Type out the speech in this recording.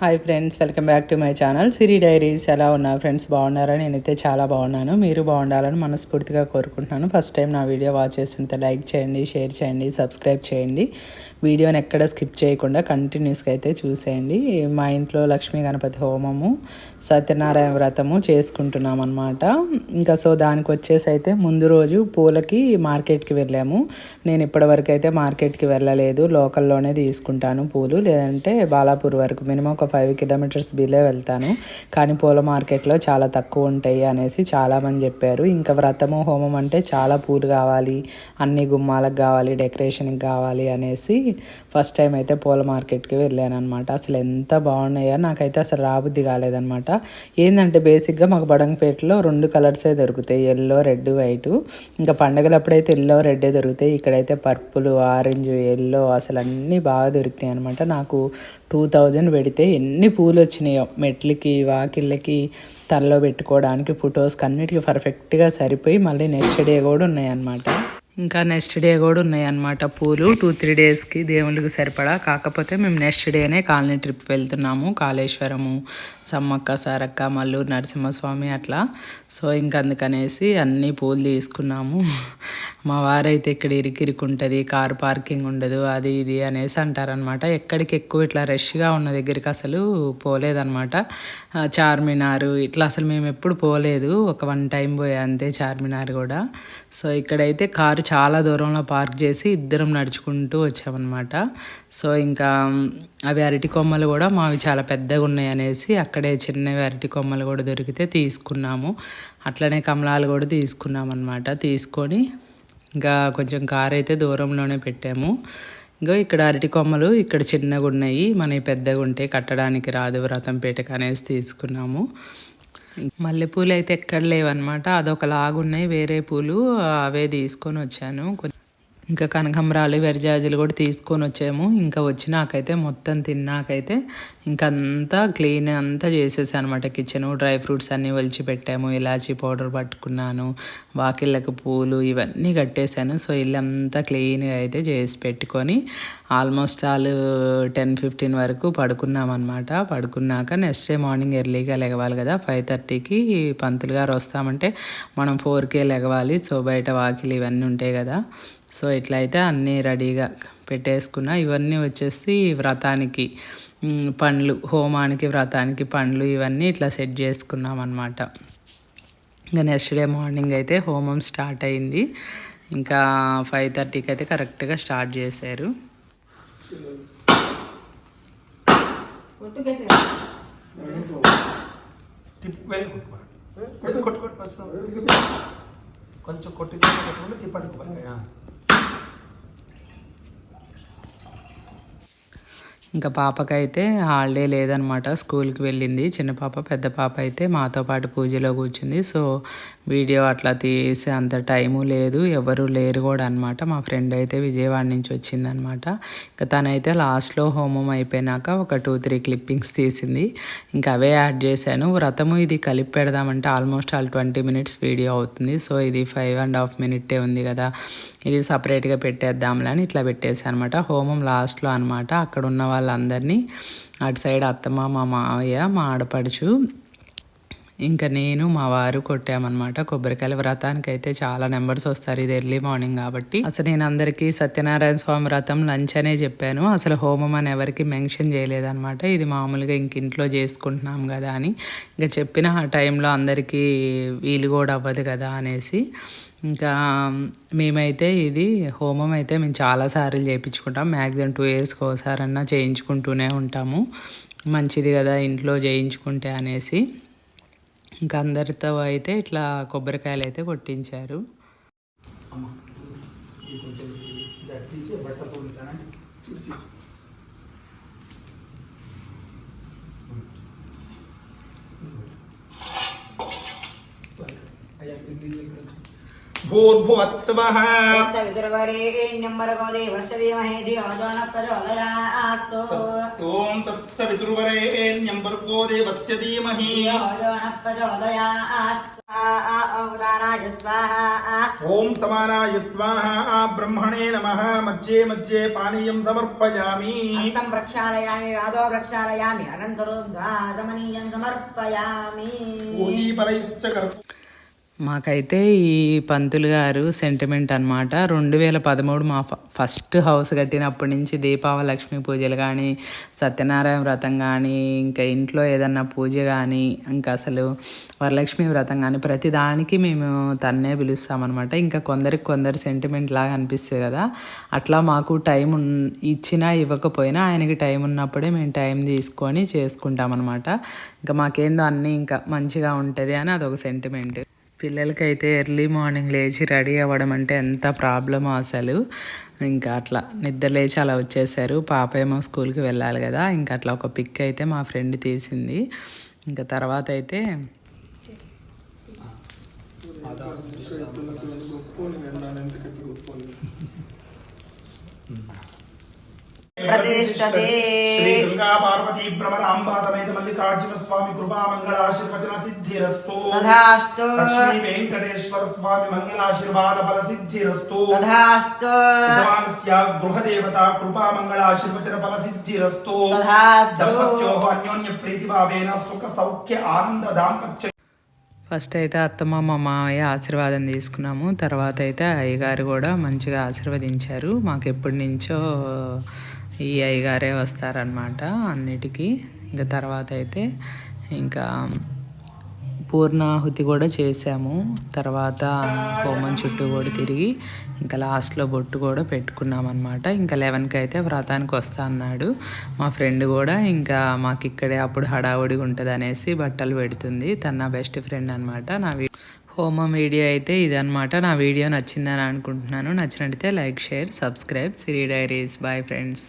Hi friends welcome back to my channel Siri diaries ఎలా ఉన్నారు friends బాగున్నారా? నేనైతే చాలా బాగున్నాను. మీరు బాగుండాలని మనస్ఫూర్తిగా కోరుకుంటున్నాను. ఫస్ట్ టైం నా వీడియో వాచ్ చేసినంత లైక్ చేయండి షేర్ చేయండి సబ్స్క్రైబ్ చేయండి. వీడియోని ఎక్కడ స్కిప్ చేయకుండా కంటిన్యూస్గా అయితే చూసేయండి. మా ఇంట్లో లక్ష్మీ గణపతి హోమము సత్యనారాయణ వ్రతము చేసుకుంటున్నాం అనమాట ఇంకా సో దానికి వచ్చేసి అయితే ముందు రోజు పూలకి మార్కెట్కి వెళ్ళాము. నేను ఇప్పటివరకు అయితే మార్కెట్కి వెళ్ళలేదు. లోకల్లోనే తీసుకుంటాను పూలు. లేదంటే బాలాపూర్ వరకు. మినిమం ఒక ఫైవ్ కిలోమీటర్స్ బిలే వెళ్తాను. కానీ పూల మార్కెట్లో చాలా తక్కువ ఉంటాయి అనేసి చాలామంది చెప్పారు. ఇంకా వ్రతము హోమం అంటే చాలా పూలు కావాలి అన్ని గుమ్మాలకు కావాలి డెకరేషన్కి కావాలి అనేసి ఫస్ట్ టైం అయితే పూల మార్కెట్కి వెళ్ళాను అనమాట అసలు ఎంత బాగున్నాయో నాకైతే అసలు రాబుద్ది కాలేదనమాట ఏంటంటే బేసిక్గా మాకు బడంగపేటలో రెండు కలర్సే దొరుకుతాయి ఎల్లో రెడ్ వైట్. ఇంకా పండగలప్పుడైతే ఎల్లో రెడ్డే దొరుకుతాయి. ఇక్కడైతే పర్పుల్ ఆరెంజ్ ఎల్లో అసలు అన్నీ బాగా దొరికినాయి అనమాట నాకు టూ థౌజండ్ పెడితే ఎన్ని పూలు వచ్చినాయో మెట్లకి వాకిళ్ళకి తలలో పెట్టుకోవడానికి ఫొటోస్కి అన్నిటికీ పర్ఫెక్ట్గా సరిపోయి మళ్ళీ నెక్స్ట్ డే కూడా ఉన్నాయన్నమాట. ఇంకా నెక్స్ట్ డే కూడా ఉన్నాయన్నమాట పూలు. టూ త్రీ డేస్కి దేవుళ్ళకి సరిపడా. కాకపోతే మేము నెక్స్ట్ డేనే కాలనీ ట్రిప్ వెళ్తున్నాము. కాళేశ్వరము సమ్మక్క సారక్క మల్లూరు నరసింహస్వామి అట్లా. సో ఇంకందుకనేసి అన్ని పూలు తీసుకున్నాము. మా వారైతే ఇక్కడ ఇరికిరికి ఉంటుంది కార్ పార్కింగ్ ఉండదు అది ఇది అనేసి అంటారనమాట ఎక్కడికి ఎక్కువ ఇట్లా రష్గా ఉన్న దగ్గరికి అసలు పోలేదనమాట చార్మినార్ ఇట్లా అసలు మేము ఎప్పుడు పోలేదు. ఒక వన్ టైం పోయా అంతే చార్మినార్ కూడా. సో ఇక్కడైతే కారు చాలా దూరంలో పార్క్ చేసి ఇద్దరం నడుచుకుంటూ వచ్చామన్నమాట. సో ఇంకా అవి అరటి కొమ్మలు కూడా మావి చాలా పెద్దగా ఉన్నాయి అనేసి అక్కడ చిన్నవి అరటి కొమ్మలు కూడా దొరికితే తీసుకున్నాము. అట్లనే కమలాలు కూడా తీసుకున్నాం అనమాట తీసుకొని ఇంకా కొంచెం కారు అయితే దూరంలోనే పెట్టాము. ఇంకా ఇక్కడ అరటి కొమ్మలు ఇక్కడ చిన్నగా ఉన్నాయి. మనవి పెద్దగా ఉంటాయి కట్టడానికి రాదు. వ్రతంపేటకు అనేసి తీసుకున్నాము. మల్లెపూలు అయితే ఎక్కడ లేవన్నమాట. అదొక లాగున్నాయి వేరే పూలు అవే తీసుకొని వచ్చాను. కొ- ఇంకా కనకంబరాలు వెరజాజులు కూడా తీసుకొని వచ్చాము. ఇంకా వచ్చినాకైతే మొత్తం తిన్నాకైతే ఇంకా అంతా క్లీన్ అంతా చేసేసాను అనమాట కిచెన్ డ్రై ఫ్రూట్స్ అన్నీ వలిచిపెట్టాము ఇలాచీ పౌడర్ పట్టుకున్నాను వాకిళ్ళకు పూలు ఇవన్నీ కట్టేశాను. సో ఇల్లంతా క్లీన్గా అయితే చేసి పెట్టుకొని ఆల్మోస్ట్ ఆల్ టెన్ ఫిఫ్టీన్ వరకు పడుకున్నాం అనమాట పడుకున్నాక నెక్స్ట్ డే మార్నింగ్ ఎర్లీగా లెగవాలి కదా ఫైవ్ థర్టీకి పంతులు గారు వస్తామంటే మనం ఫోర్కే లెగవాలి సో బయట వాకిలు ఇవన్నీ ఉంటాయి కదా సో ఇట్లా అయితే అన్నీ రెడీగా పెట్టేసుకున్న ఇవన్నీ వచ్చేసి వ్రతానికి పండ్లు హోమానికి వ్రతానికి పండ్లు ఇవన్నీ ఇట్లా సెట్ చేసుకున్నాం అనమాట ఇంకా నెక్స్ట్ డే మార్నింగ్ అయితే హోమం స్టార్ట్ అయింది ఇంకా ఫైవ్ థర్టీకి అయితే కరెక్ట్గా స్టార్ట్ చేశారు కొంచెం కొట్టి కొట్టుకుంటే ఇంకా పాపకైతే హాలిడే లేదనమాట. స్కూల్కి వెళ్ళింది. చిన్న పాప పెద్ద పాప అయితే మాతో పాటు పూజలో కూర్చుంది. సో వీడియో అట్లా తీసే అంత టైము లేదు. ఎవరు లేరు కూడా అనమాట మా ఫ్రెండ్ అయితే విజయవాడ నుంచి వచ్చిందనమాట ఇంకా తనైతే లాస్ట్లో హోమం అయిపోయినాక ఒక టూ త్రీ క్లిప్పింగ్స్ తీసింది. ఇంకా అవే యాడ్ చేశాను. వ్రతము ఇది కలిపి పెడదామంటే almost all twenty minutes video అవుతుంది. సో ఇది ఫైవ్ అండ్ హాఫ్ మినిట్టే ఉంది కదా. ఇది సపరేట్గా పెట్టేద్దాంలే అని ఇట్లా పెట్టేసాను అనమాట హోమం లాస్ట్లో అనమాట అక్కడ ఉన్న వాళ్ళందరినీ అటు సైడ్ అత్తమ్మ మా మావయ్య మా ఆడపడుచు ఇంకా నేను మా వారు కొట్టామన్నమాట కొబ్బరికాయల వ్రతానికి అయితే చాలా నెంబర్స్ వస్తారు ఇది ఎర్లీ మార్నింగ్ కాబట్టి. అసలు నేను అందరికీ సత్యనారాయణ స్వామి వ్రతం లంచ్ అనే చెప్పాను. అసలు హోమం అని ఎవరికి మెన్షన్ చేయలేదన్నమాట. ఇది మామూలుగా ఇంక ఇంట్లో చేసుకుంటున్నాం కదా అని. ఇంకా చెప్పిన ఆ టైంలో అందరికీ వీలు కూడా అవ్వదు కదా అనేసి. ఇంకా మేమైతే ఇది హోమం అయితే మేము చాలాసార్లు చేయించుకుంటాం మ్యాక్సిమం టూ ఇయర్స్కి ఒకసారన్నా చేయించుకుంటూనే ఉంటాము. మంచిది కదా ఇంట్లో చేయించుకుంటే అనేసి. ఇంకా అందరితో అయితే ఇట్లా కొబ్బరికాయలు అయితే కొట్టించారు. అయ్యా भूर्भुवत्सवः ॐ तत्सवितुर्वरेण्यं भर्गो देवस्य धीमहि ॐ समानाय स्वाहा ब्रह्मणे नमः मध्ये मध्ये पानीयं समर्पयामि अन्तं प्रक्षालयामि पादौ प्रक्षालयामि अनन्तरं द्वादमनीयं समर्पयामि पूरीफलैश्च कर्तुम् మాకైతే ఈ పంతులు గారు సెంటిమెంట్ అనమాట రెండు వేల పదమూడు మా ఫ- ఫస్ట్ హౌస్ కట్టినప్పటి నుంచి దీపావళి లక్ష్మీ పూజలు కానీ సత్యనారాయణ వ్రతం కానీ ఇంకా ఇంట్లో ఏదన్నా పూజ కానీ ఇంకా అసలు వరలక్ష్మి వ్రతం కానీ ప్రతి దానికి మేము తన్నే పిలుస్తామన్నమాట. ఇంకా కొందరికి కొందరు సెంటిమెంట్ లాగా అనిపిస్తుంది కదా. అట్లా మాకు టైం ఉన్ ఇచ్చినా ఇవ్వకపోయినా ఆయనకి టైం ఉన్నప్పుడే మేము టైం తీసుకొని చేసుకుంటామన్నమాట. ఇంకా మాకేందో అన్నీ ఇంకా మంచిగా ఉంటుంది అని అదొక సెంటిమెంట్ పిల్లలకైతే ఎర్లీ మార్నింగ్ లేచి రెడీ అవ్వడం అంటే ఎంత ప్రాబ్లమో అసలు. ఇంకా అట్లా నిద్ర లేచి అలా వచ్చేసారు. పాప ఏమో స్కూల్కి వెళ్ళాలి కదా ఇంకా అట్లా ఒక పిక్ అయితే మా ఫ్రెండ్ తీసింది. ఇంకా తర్వాత అయితే ప్రతిష్టతే శ్రీ దుర్గా పార్వతీ భ్రమరాంబా సమేత మల్లికార్జున స్వామి కృపా మంగళాశీర్వచన సిద్ధిరస్తు తథాస్తు లక్ష్మీ వెంకటేశ్వర స్వామి మంగళాశీర్వాద ఫల సిద్ధిరస్తు తథాస్తు యజమానస్య గృహదేవత కృపా మంగళాశీర్వచన ఫల సిద్ధిరస్తు తథాస్తు దంపత్యోః అన్యోన్య ప్రీతిభావేన సుఖ సౌఖ్య ఆనంద దాంపత్య ఫస్ట్ అయితే అత్తమ్మ మా మామయ్య ఆశీర్వాదం తీసుకున్నాము. తర్వాత అయితే అయ్యగారు కూడా మంచిగా ఆశీర్వదించారు. మాకు ఎప్పటి నుంచో ఈ అయ్యగారే వస్తారనమాట అన్నిటికీ. ఇంకా తర్వాత అయితే ఇంకా పూర్ణాహుతి కూడా చేసాము. తర్వాత హోమం చుట్టూ కూడా తిరిగి ఇంకా లాస్ట్లో బొట్టు కూడా పెట్టుకున్నాం అనమాట ఇంకా లెవెన్కి అయితే వ్రతానికి వస్తా అన్నాడు. మా ఫ్రెండ్ కూడా ఇంకా మాకు ఇక్కడే అప్పుడు హడావుడిగా ఉంటుంది అనేసి బట్టలు పెడుతుంది. తన నా బెస్ట్ ఫ్రెండ్ అనమాట నా హోమం వీడియో అయితే ఇదనమాట నా వీడియో నచ్చిందని అనుకుంటున్నాను. నచ్చినట్టయితే like share subscribe. Siri diaries. Bye friends.